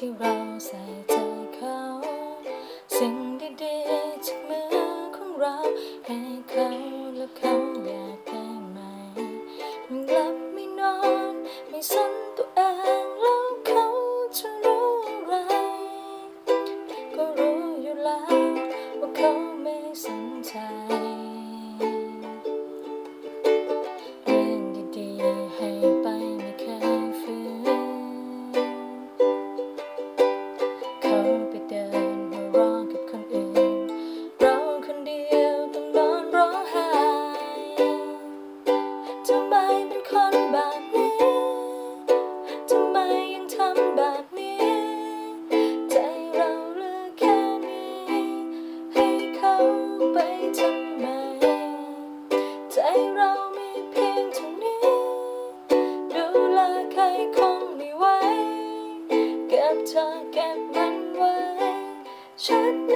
ที่เราใส่ใจเขา สิ่งดีๆจากมือของเรา ให้เขาแล้วเขาอยากได้ไหมมันกลับไม่นอน ไม่สนตัวเองแล้วเขาจะรู้อะไร ก็รู้อยู่แล้วว่าเขาไม่สน ทำไมเป็นคนแบบนี้ ทำไมยังทำแบบนี้ ใจเราเลือกแค่นี้ ให้เขาไปทำไม ใจเรามีเพียงเท่านี้ ดูแลใครคงไม่ไหว เก็บเธอเก็บมันไว้ชัดน้ำต